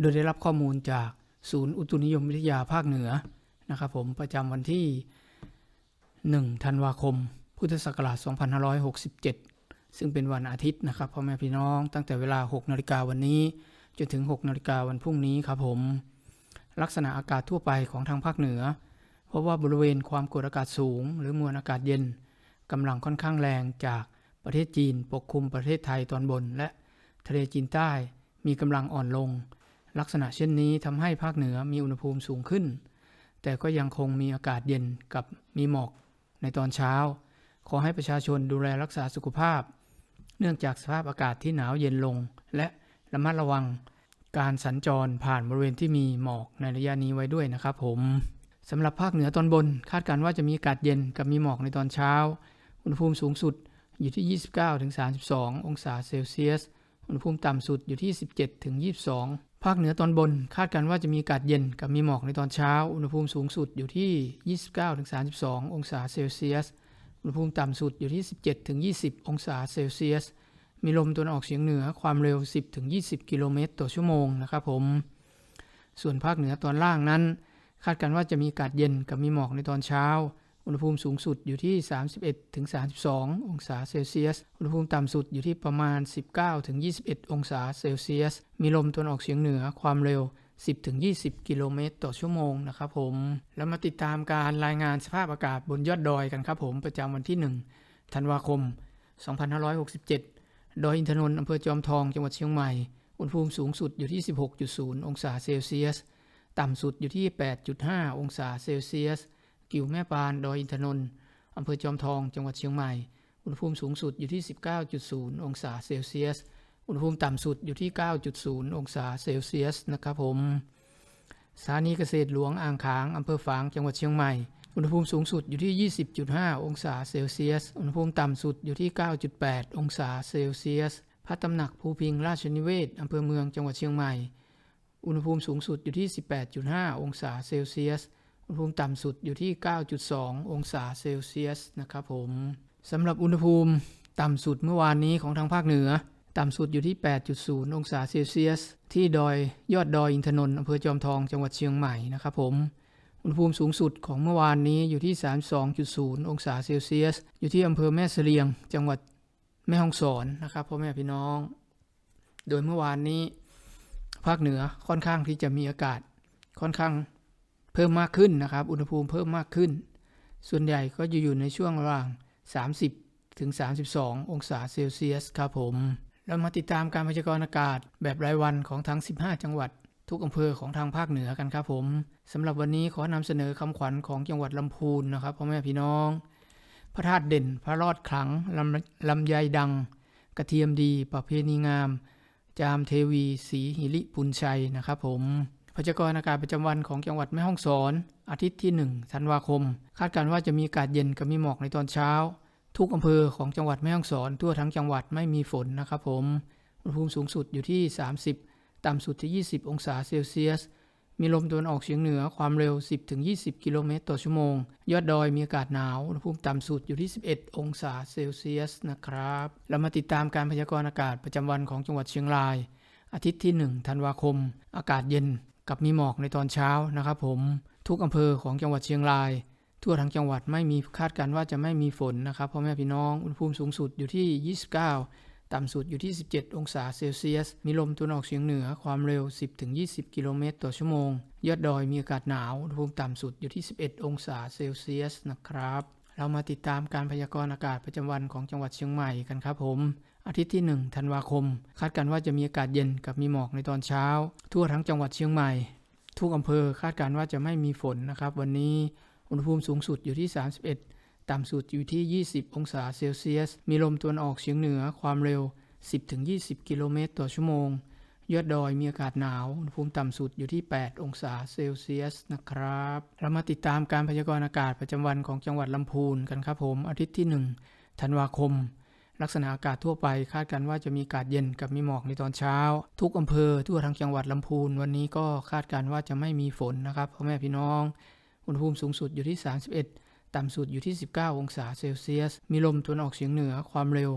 โดยได้รับข้อมูลจากศูนย์อุตุนิยมวิทยาภาคเหนือนะครับผมประจำวันที่ 1 ธันวาคม พุทธศักราช 2567 ซึ่งเป็นวันอาทิตย์นะครับพ่อแม่พี่น้องตั้งแต่เวลา 6 นาฬิกาวันนี้ จนถึง 6 นาฬิกาวันพรุ่งนี้ครับผม ลักษณะอากาศทั่วไปของทางภาคเหนือ เพราะว่าบริเวณความกดอากาศสูง หรือมวลอากาศเย็นกำลังค่อนข้างแรงจากประเทศจีนปกคลุมประเทศไทยตอนบน และทะเลจีนใต้มีกำลังอ่อนลง ลักษณะเช่นนี้ทำให้ภาคเหนือมีอุณหภูมิสูงขึ้น แต่ก็ยังคงมีอากาศเย็นกับมีหมอกในตอนเช้า ขอให้ประชาชนดูแลรักษาสุขภาพ เนื่องจากสภาพอากาศที่หนาวเย็นลง และระมัดระวังการสัญจรผ่านบริเวณที่มีหมอกในระยะนี้ไว้ด้วยนะครับผมสำหรับภาคเหนือตอนบน คาดการณ์ว่าจะมีอากาศเย็นกับมีหมอกในตอนเช้า อุณหภูมิสูงสุดอยู่ที่ 29-32 องศาเซลเซียส อุณหภูมิต่ำสุดอยู่ที่ 17-22 ภาคเหนือตอนบนคาดการณ์ว่าจะมีอากาศเย็นกับมีหมอกในตอนเช้า อุณหภูมิสูงสุดอยู่ที่ 29-32 องศาเซลเซียส อุณหภูมิต่ำสุดอยู่ที่ 17-20 องศาเซลเซียส มีลมตะวันออกเฉียงเหนือความเร็ว 10-20 กิโลเมตรต่อชั่วโมงนะครับผม ส่วนภาคเหนือตอนล่างนั้น คาดการณ์ว่าจะมีอากาศเย็นกับมีหมอกในตอนเช้า อุณหภูมิสูงสุดอยู่ที่ 31-32 องศาเซลเซียส อุณหภูมิต่ำสุดอยู่ที่ประมาณ 19-21 องศาเซลเซียส มีลมตะวันออกเฉียงเหนือความเร็ว 10-20 กิโลเมตรต่อชั่วโมงนะครับผม แล้วมาติดตามการรายงานสภาพอากาศบนยอดดอยกันครับผม ประจำวันที่ 1 ธันวาคม 2567 ดอยอินทนนท์อำเภอจอมทอง จังหวัดเชียงใหม่ อุณหภูมิสูงสุดอยู่ที่ 16.0 องศาเซลเซียส ต่ำสุดอยู่ที่ 8.5 องศาเซลเซียส กิ่วแม่ปานดอยอินทนนท์อำเภอจอมทอง จังหวัดเชียงใหม่ อุณหภูมิสูงสุดอยู่ที่ 19.0 องศาเซลเซียส อุณหภูมิต่ำสุดอยู่ที่ 9.0 องศาเซลเซียสนะครับผม สถานีเกษตรหลวงอ่างขางอำเภอฝาง จังหวัดเชียงใหม่ อุณหภูมิสูงสุดอยู่ที่ 20.5 องศาเซลเซียส อุณหภูมิต่ำสุดอยู่ที่ 9.8 องศาเซลเซียส พระตำหนักภูพิงราชนิเวศอำเภอเมือง จังหวัดเชียงใหม่ อุณหภูมิสูงสุดอยู่ที่ 18.5 องศาเซลเซียส อุณหภูมิต่ำสุดอยู่ที่ 9.2 องศาเซลเซียสนะครับผมสำหรับอุณหภูมิต่ำสุดเมื่อวานนี้ของทางภาคเหนือ ต่ำสุดอยู่ที่ 8.0 องศาเซลเซียส ที่ดอยยอดดอยอินทนนท์อำเภอจอมทองจังหวัดเชียงใหม่นะครับผมอุณหภูมิสูงสุดของเมื่อวานนี้อยู่ที่ 32.0 องศาเซลเซียส อยู่ที่อำเภอแม่เสลียง จังหวัดแม่ฮ่องสอนนะครับพ่อแม่พี่น้อง โดยเมื่อวานนี้ ภาคเหนือค่อนข้างที่จะมีอากาศค่อนข้าง เพิ่มมากขึ้นนะครับ อุณหภูมิเพิ่มมากขึ้น ส่วนใหญ่ก็อยู่ในช่วงระหว่าง 30 ถึง 32 องศาเซลเซียสครับผม เรามาติดตามการพยากรณ์อากาศแบบรายวันของทั้ง 15 จังหวัด ทุกอำเภอของทางภาคเหนือกันครับผมสำหรับวันนี้ขอนำเสนอคำขวัญของจังหวัดลำพูนนะครับพ่อแม่พี่น้อง พระธาตุเด่น พระรอดขลังลำลำไยดัง กระเทียมดี ประเพณีงาม จามเทวีศรีหิริปุญชัยนะครับผม พยากรณ์อากาศประจำวันของจังหวัดแม่ฮ่องสอน อาทิตย์ที่1ธันวาคม คาดการณ์ว่าจะมีอากาศเย็นกับมีหมอกในตอนเช้า ทุกอำเภอของจังหวัดแม่ฮ่องสอนทั่วทั้งจังหวัดไม่มีฝนนะครับผมอุณหภูมิสูงสุดอยู่ที่ 30 ต่ำสุดที่ 20 องศาเซลเซียส มีลมตะวันออกเฉียงเหนือความเร็ว 10-20 กิโลเมตรต่อชั่วโมง ยอดดอยมีอากาศหนาวอุณหภูมิต่ำสุดอยู่ที่ 11 องศาเซลเซียสนะครับ เรามาติดตามการพยากรณ์อากาศประจำวันของจังหวัดเชียงรายอาทิตย์ที่ 1 ธันวาคม อากาศเย็น กับมีหมอกในตอนเช้านะครับผมทุกอำเภอของจังหวัดเชียงราย ทั่วทั้งจังหวัดไม่มีคาดการณ์ว่าจะไม่มีฝนนะครับพ่อแม่พี่น้องอุณหภูมิสูงสุดอยู่ที่ 29 ต่ำสุดอยู่ที่ 17 องศาเซลเซียส มีลมตะวันออกเฉียงเหนือความเร็ว 10-20 กิโลเมตรต่อชั่วโมง ยอดดอยมีอากาศหนาวอุณหภูมิต่ำสุดอยู่ที่ 11 องศาเซลเซียสนะครับ เรามาติดตามการพยากรณ์อากาศประจำวันของจังหวัดเชียงใหม่กันครับผม อาทิตย์ที่ 1 ธันวาคม คาดการณ์ว่าจะมีอากาศเย็นกับมีหมอกในตอนเช้า ทั่วทั้งจังหวัดเชียงใหม่ ทุกอำเภอคาดการณ์ว่าจะไม่มีฝนนะครับ วันนี้อุณหภูมิสูงสุดอยู่ที่ 31 ต่ำสุดอยู่ที่ 20 องศาเซลเซียส มีลมตะวันออกเฉียงเหนือความเร็ว 10-20 กิโลเมตรต่อชั่วโมง ยอดดอยมีอากาศหนาวอุณหภูมิต่ำสุดอยู่ที่ 8 องศาเซลเซียสนะครับ เรามาติดตามการพยากรณ์อากาศประจำวันของจังหวัดลำพูนกันครับผม อาทิตย์ที่ 1 ธันวาคม ลักษณะอากาศทั่วไปคาดการณ์ว่าจะมีอากาศเย็นกับมีหมอกในตอนเช้า ทุกอำเภอทั่วทั้งจังหวัดลำพูน วันนี้ก็คาดการณ์ว่าจะไม่มีฝนนะครับพ่อแม่พี่น้อง อุณหภูมิสูงสุดอยู่ที่ 31 ต่ำสุดอยู่ที่ 19 องศาเซลเซียส มีลมตะวันออกเฉียงเหนือความเร็ว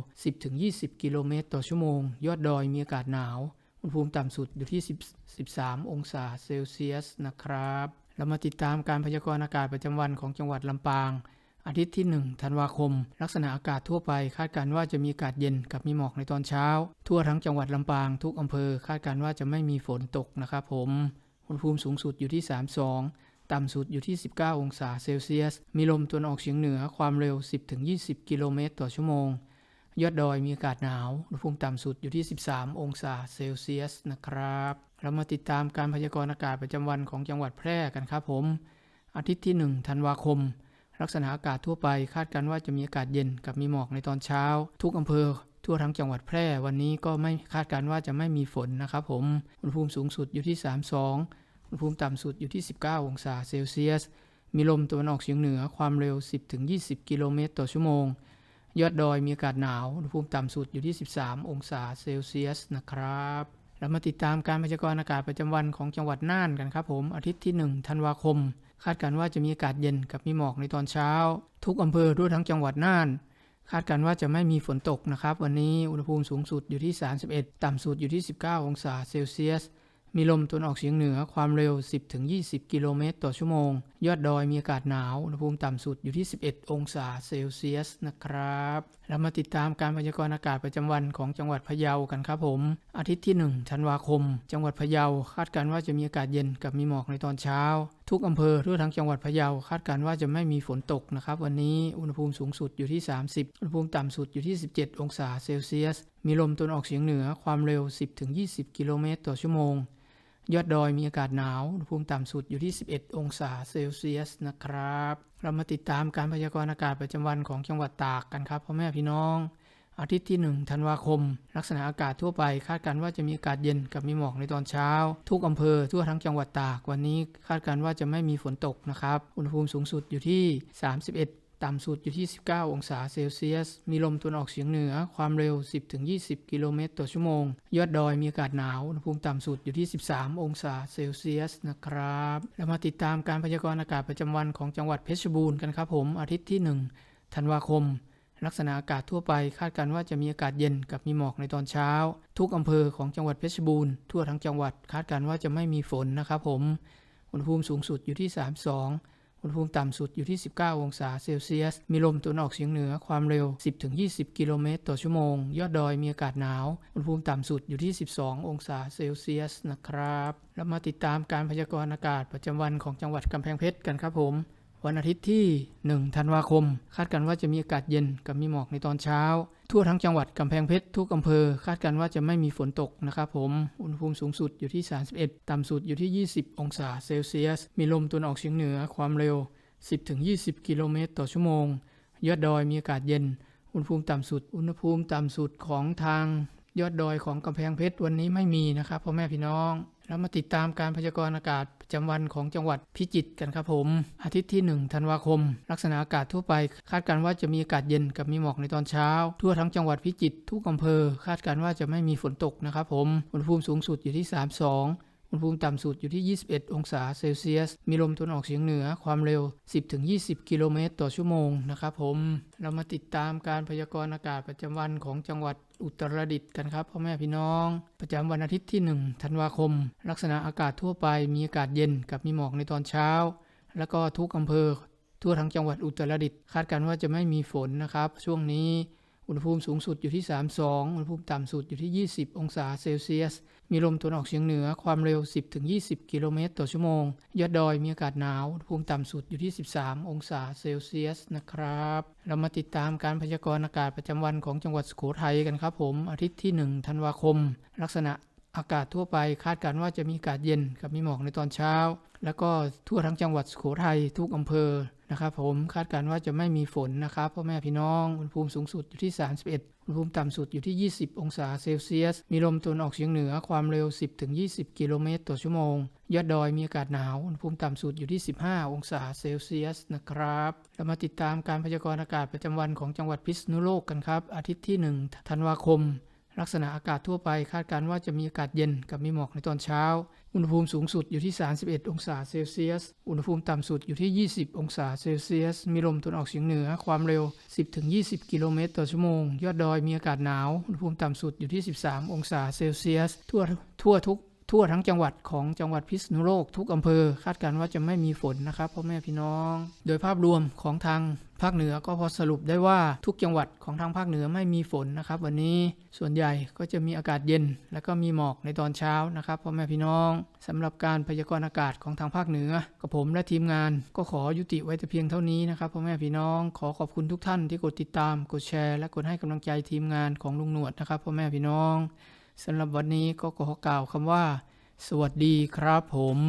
10-20 กิโลเมตรต่อชั่วโมง ยอดดอยมีอากาศหนาว อุณหภูมิต่ำสุดอยู่ที่10 13องศาเซลเซียสนะครับ เรามาติดตามการพยากรณ์อากาศประจำวันของจังหวัดลำปาง อาทิตย์ที่1ธันวาคม ลักษณะอากาศทั่วไปคาดการว่าจะมีอากาศเย็นกับมีหมอกในตอนเช้า ทั่วทั้งจังหวัดลำปางทุกอำเภอคาดการว่าจะไม่มีฝนตกนะครับผมอุณหภูมิสูงสุดอยู่ที่ 32 ต่ำสุดอยู่ที่ 19 องศาเซลเซียส มีลมตะวันออกเฉียงเหนือความเร็ว 10-20 กิโลเมตรต่อชั่วโมง ยอดดอยมีอากาศหนาว อุณหภูมิต่ำสุดอยู่ที่ 13 องศาเซลเซียสนะครับ เรามาติดตามการพยากรณ์อากาศประจำวันของจังหวัดแพร่กันครับผม อาทิตย์ที่ 1 ธันวาคม ลักษณะอากาศทั่วไปคาดการณ์ว่าจะมีอากาศเย็นกับมีหมอกในตอนเช้า ทุกอำเภอทั่วทั้งจังหวัดแพร่ วันนี้ก็ไม่คาดการณ์ว่าจะไม่มีฝนนะครับผม อุณหภูมิสูงสุดอยู่ที่ 32 อุณหภูมิต่ำสุดอยู่ที่ 19 องศาเซลเซียส มีลมตะวันออกเฉียงเหนือความเร็ว 10-20 กิโลเมตรต่อชั่วโมง ยอดดอยมีอากาศหนาว อุณหภูมิต่ำสุดอยู่ที่ 13 องศาเซลเซียสนะครับ เรามาติดตามการพยากรณ์อากาศประจำวันของจังหวัดน่านกันครับผม อาทิตย์ที่ 1 ธันวาคม คาดการณ์ว่าจะมีอากาศเย็นกับมีหมอกในตอนเช้า ทุกอำเภอทั่วทั้งจังหวัดน่าน คาดการณ์ว่าจะไม่มีฝนตกนะครับ วันนี้อุณหภูมิสูงสุดอยู่ที่ 31 ต่ำสุดอยู่ที่ 19 องศาเซลเซียส มีลมตะวันออกเฉียงเหนือความเร็ว 10-20 กิโลเมตรต่อชั่วโมง ยอดดอยมีอากาศหนาวอุณหภูมิต่ำสุดอยู่ที่ 11 องศาเซลเซียสนะครับ เรามาติดตามการพยากรณ์อากาศประจำวันของจังหวัดพะเยากันครับผม อาทิตย์ที่1ธันวาคม จังหวัดพะเยาคาดการณ์ว่าจะมีอากาศเย็นกับมีหมอกในตอนเช้า ทุกอำเภอทั่วทั้งจังหวัดพะเยาคาดการณ์ว่าจะไม่มีฝนตกนะครับ วันนี้อุณหภูมิสูงสุดอยู่ที่ 30 อุณหภูมิต่ำสุดอยู่ที่ 17 องศาเซลเซียส มีลมตนออกเฉียงเหนือความเร็ว 10-20 กิโลเมตรต่อชั่วโมง ยอดดอยมีอากาศหนาว อุณหภูมิต่ำสุดอยู่ที่ 11 องศาเซลเซียสนะครับ เรามาติดตามการพยากรณ์อากาศประจำวันของจังหวัดตากกันครับพ่อแม่พี่น้อง อาทิตย์ที่ 1 ธันวาคม ลักษณะอากาศทั่วไปคาดการณ์ว่าจะมีอากาศเย็นกับมีหมอกในตอนเช้า ทุกอำเภอทั่วทั้งจังหวัดตากวันนี้คาดการณ์ว่าจะไม่มีฝนตกนะครับ อุณหภูมิสูงสุดอยู่ที่ 31 ต่ำสุดอยู่ที่ 19 องศาเซลเซียส มีลมตะวันออกเฉียงเหนือ ความเร็ว 10-20 กิโลเมตรต่อชั่วโมง ยอดดอยมีอากาศหนาว อุณหภูมิต่ำสุดอยู่ที่ 13 องศาเซลเซียสนะครับ เรามาติดตามการพยากรณ์อากาศประจำวันของจังหวัดเพชรบูรณ์กันครับผม อาทิตย์ที่ 1 ธันวาคม ลักษณะอากาศทั่วไปคาดการณ์ว่าจะมีอากาศเย็นกับมีหมอกในตอนเช้า ทุกอำเภอของจังหวัดเพชรบูรณ์ทั่วทั้งจังหวัดคาดการณ์ว่าจะไม่มีฝนนะครับผม อุณหภูมิสูงสุดอยู่ที่ 32 อุณหภูมิต่ำสุดอยู่ที่ 19 องศาเซลเซียส มีลมตะวันออกเฉียงเหนือความเร็ว 10-20 กิโลเมตรต่อชั่วโมง ยอดดอยมีอากาศหนาว อุณหภูมิต่ำสุดอยู่ที่ 12 องศาเซลเซียสนะครับ แล้วมาติดตามการพยากรณ์อากาศประจำวันของจังหวัดกำแพงเพชรกันครับผมวันอาทิตย์ที่ 1 ธันวาคม คาดการณ์ว่าจะมีอากาศเย็นกับมีหมอกในตอนเช้า ทั่วทั้งจังหวัดกำแพงเพชรทุกอำเภอ คาดการณ์ว่าจะไม่มีฝนตกนะครับผม อุณหภูมิสูงสุดอยู่ที่ 31 ต่ำสุดอยู่ที่ 20 องศาเซลเซียส มีลมตะวันออกเฉียงเหนือความเร็ว 10-20 กิโลเมตรต่อชั่วโมง ยอดดอยมีอากาศเย็น อุณหภูมิต่ำสุด อุณหภูมิต่ำสุดของทางยอดดอยของกำแพงเพชรวันนี้ไม่มีนะครับพ่อแม่พี่น้อง เรามาติดตามการพยากรณ์อากาศประจำวันของจังหวัดพิจิตรกันครับผม อาทิตย์ที่1ธันวาคม ลักษณะอากาศทั่วไป คาดการณ์ว่าจะมีอากาศเย็นกับมีหมอกในตอนเช้า ทั่วทั้งจังหวัดพิจิตรทุกอำเภอ คาดการณ์ว่าจะไม่มีฝนตกนะครับผมอุณหภูมิสูงสุดอยู่ที่ 32 อุณหภูมิต่ำสุดอยู่ที่ 21 องศาเซลเซียส มีลมตะวันออกเฉียงเหนือความเร็ว 10-20 กิโลเมตรต่อชั่วโมงนะครับผม เรามาติดตามการพยากรณ์อากาศประจำวันของจังหวัดอุตรดิตถ์กันครับพ่อแม่พี่น้อง ประจำวันอาทิตย์ที่ 1 ธันวาคม ลักษณะอากาศทั่วไปมีอากาศเย็นกับมีหมอกในตอนเช้า แล้วก็ทุกอำเภอ ทั่วทั้งจังหวัดอุตรดิตถ์คาดการณ์ว่าจะไม่มีฝนนะครับ ช่วงนี้ อุณหภูมิสูงสุดอยู่ที่ 32 อุณหภูมิต่ำสุดอยู่ที่ 20 องศาเซลเซียส มีลมตะวันออกเฉียงเหนือ ความเร็ว 10-20 กิโลเมตรต่อชั่วโมง ยอดดอยมีอากาศหนาว อุณหภูมิต่ำสุดอยู่ที่ 13 องศาเซลเซียสนะครับ เรามาติดตามการพยากรณ์อากาศประจำวันของจังหวัดสุโขทัยกันครับผม อาทิตย์ที่ 1 ธันวาคม ลักษณะ อากาศทั่วไปคาดการณ์ว่าจะมีอากาศเย็นกับมีหมอกในตอนเช้า แล้วก็ทั่วทั้งจังหวัดสุโขทัยทุกอำเภอนะครับผมคาดการณ์ว่าจะไม่มีฝนนะครับพ่อแม่พี่น้องอุณหภูมิสูงสุดอยู่ที่ 31อุณหภูมิต่ำสุดอยู่ที่ 20 องศาเซลเซียส มีลมตะวันออกเฉียงเหนือความเร็ว 10-20 กิโลเมตรต่อชั่วโมง ยอดดอยมีอากาศหนาวอุณหภูมิต่ำสุดอยู่ที่ 15 องศาเซลเซียสนะครับเรามาติดตามการพยากรณ์อากาศประจำวันของจังหวัดพิษณุโลกกันครับอาทิตย์ที่ 1 ธันวาคม ลักษณะอากาศทั่วไปคาดการณ์ว่าจะมีอากาศเย็นกับมีหมอกในตอนเช้า อุณหภูมิสูงสุดอยู่ที่ 31 องศาเซลเซียส อุณหภูมิต่ำสุดอยู่ที่ 20 องศาเซลเซียส มีลมตะวันออกเฉียงเหนือ ความเร็ว 10-20 กิโลเมตรต่อชั่วโมง ยอดดอยมีอากาศหนาว อุณหภูมิต่ำสุดอยู่ที่ 13 องศาเซลเซียส ทั่วทั่วทุก ทั่วทั้งจังหวัดของจังหวัดพิษณุโลกทุกอำเภอ คาดการณ์ว่าจะไม่มีฝนนะครับพ่อแม่พี่น้อง โดยภาพรวมของทางภาคเหนือก็พอสรุปได้ว่าทุกจังหวัดของทางภาคเหนือไม่มีฝนนะครับ วันนี้ส่วนใหญ่ก็จะมีอากาศเย็น แล้วก็มีหมอกในตอนเช้านะครับพ่อแม่พี่น้องสำหรับการพยากรณ์อากาศของทางภาคเหนือกับผมและทีมงาน ก็ขอยุติไว้แต่เพียงเท่านี้นะครับพ่อแม่พี่น้องขอขอบคุณทุกท่านที่กดติดตามกดแชร์ และกดให้กำลังใจทีมงานของลุงหนวดนะครับพ่อแม่พี่น้อง สำหรับวันนี้ก็ขอกล่าวคำว่า สวัสดีครับผม